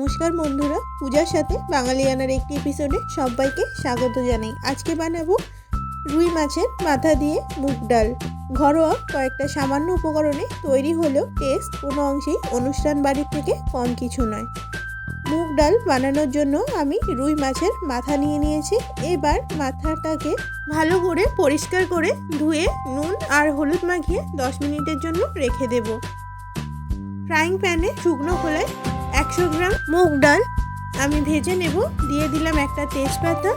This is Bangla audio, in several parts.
নমস্কার বন্ধুরা, পূজার সাথে বাঙালিয়ানার একটি এপিসোডে সবাইকে স্বাগত জানাই। আজকে বানাবো রুই মাছের মাথা দিয়ে মুগ ডাল। ঘরোয়া কয়েকটা সামান্য উপকরণে তৈরি হলেও টেস্ট কোনো অংশেই অনুষ্ঠান বাড়ির থেকে কম কিছু নয়। মুগ ডাল বানানোর জন্য আমি রুই মাছের মাথা নিয়ে নিয়েছি। এবার মাথাটাকে ভালো করে পরিষ্কার করে ধুয়ে নুন আর হলুদ মাখিয়ে দশ মিনিটের জন্য রেখে দেবো। ফ্রাইং প্যানে শুকনো খোলায় একশো গ্রাম মুগ ডাল। আমি ভেজে নেব, দিয়ে দিলাম একটা তেজপাতা।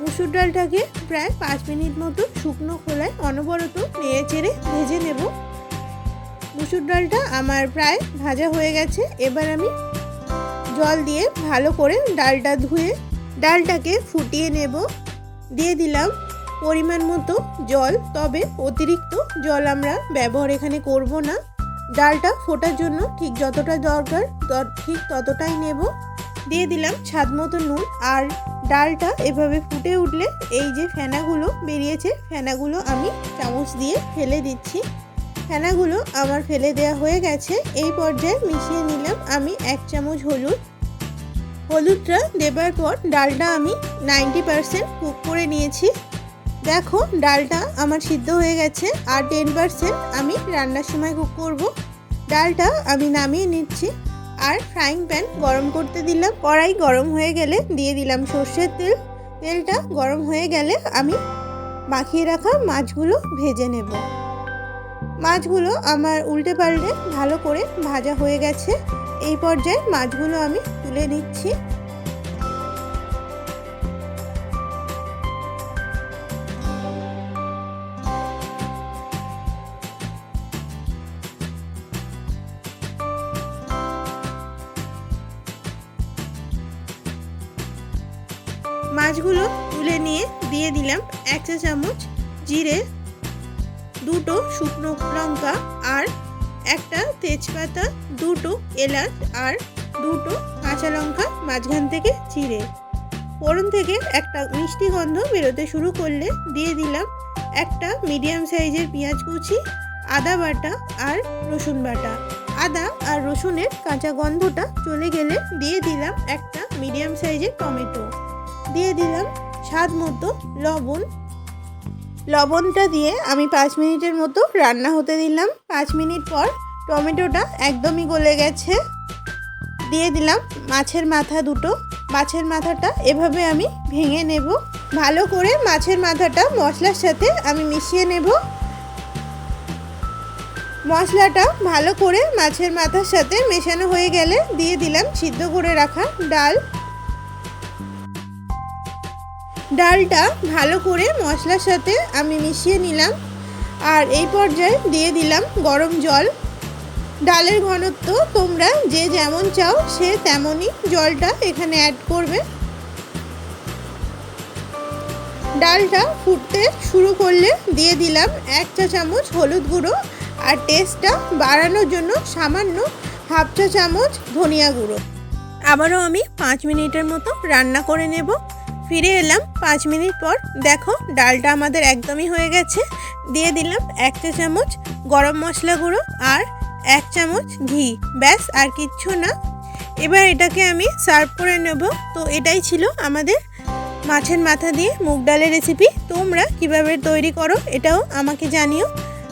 মুসুর ডালটাকে প্রায় পাঁচ মিনিট মতো শুকনো খোলায় অনবরত নেড়ে চেড়ে ভেজে নেব। মুসুর ডালটা আমার প্রায় ভাজা হয়ে গেছে। এবার আমি জল দিয়ে ভালো করে ডালটা ধুয়ে ডালটাকে ফুটিয়ে নেব। দিয়ে দিলাম পরিমাণ মতো জল, তবে অতিরিক্ত জল আমরা ব্যবহার এখানে করব না। ডালটা ফোটার জন্য ঠিক যতটা দরকার ঠিক ততটাই নেব। দিয়ে দিলাম স্বাদ মতো নুন। আর ডালটা এভাবে ফুটে উঠলে এই যে ফেনাগুলো বেরিয়েছে, ফেনাগুলো আমি চামচ দিয়ে ফেলে দিচ্ছি। ফেনাগুলো আমার ফেলে দেওয়া হয়ে গেছে। এই পর্যায়ে মিশিয়ে নিলাম আমি এক চামচ হলুদ। হলুদটা দেবার পর ডালটা আমি নাইনটি পারসেন্ট কুক করে নিয়েছি। দেখো, ডালটা আমার সিদ্ধ হয়ে গেছে আর টেন পারসেন্ট আমি রান্নার সময় কুক করব। ডালটা আমি নামিয়ে নিচ্ছি আর ফ্রাইং প্যান গরম করতে দিলাম। কড়াই গরম হয়ে গেলে দিয়ে দিলাম সর্ষের তেল। তেলটা গরম হয়ে গেলে আমি মাখিয়ে রাখা মাছগুলো ভেজে নেব। মাছগুলো আমার উল্টে পাল্টে ভালো করে ভাজা হয়ে গেছে। এই পর্যায়ে মাছগুলো আমি তুলে নিচ্ছি। মাছগুলো তুলে নিয়ে দিয়ে দিলাম এক চা চামচ জিরে, দুটো শুকনো লঙ্কা আর একটা তেজপাতা, দুটো এলাচ আর দুটো কাঁচা লঙ্কা মাঝখান থেকে চিড়ে। ফোড়ন থেকে একটা মিষ্টি গন্ধ বেরোতে শুরু করলে দিয়ে দিলাম একটা মিডিয়াম সাইজের পেঁয়াজ কুচি, আদা বাটা আর রসুন বাটা। আদা আর রসুনের কাঁচা গন্ধটা চলে গেলে দিয়ে দিলাম একটা মিডিয়াম সাইজের টমেটো। দিয়ে দিলাম স্বাদ মতো লবণ। লবণটা দিয়ে আমি পাঁচ মিনিটের মতো রান্না হতে দিলাম। পাঁচ মিনিট পর টমেটোটা একদমই গলে গেছে। দিয়ে দিলাম মাছের মাথা দুটো। মাছের মাথাটা এভাবে আমি ভেঙে নেব। ভালো করে মাছের মাথাটা মশলার সাথে আমি মিশিয়ে নেব। মশলাটা ভালো করে মাছের মাথার সাথে মেশানো হয়ে গেলে দিয়ে দিলাম সিদ্ধ করে রাখা ডাল। ডালটা ভালো করে মশলার সাথে আমি মিশিয়ে নিলাম। আর এই পর্যায়ে দিয়ে দিলাম গরম জল। ডালের ঘনত্ব তোমরা যে যেমন চাও সে তেমনই জলটা এখানে অ্যাড করবে। ডালটা ফুটতে শুরু করলে দিয়ে দিলাম এক চা চামচ হলুদ গুঁড়ো আর টেস্টটা বাড়ানোর জন্য সামান্য হাফ চা চামচ ধনিয়া গুঁড়ো। আবারও আমি পাঁচ মিনিটের মতো রান্না করে নেব। ফিরে এলাম। পাঁচ মিনিট পর, দেখো, ডালটা আমাদের একদমই হয়ে গেছে। দিয়ে দিলাম এক চা চামচ গরম মশলা গুঁড়ো আর এক চামচ ঘি। ব্যাস, আর কিচ্ছু না। এবার এটাকে আমি সার্ভ করে নেব। তো এটাই ছিল আমাদের মাছের মাথা দিয়ে মুগ ডালের রেসিপি। তোমরা কীভাবে তৈরি করো এটাও আমাকে জানিও।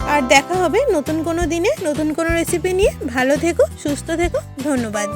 আর দেখা হবে নতুন কোনো দিনে নতুন কোনো রেসিপি নিয়ে। ভালো থেকো, সুস্থ থেকো, ধন্যবাদ।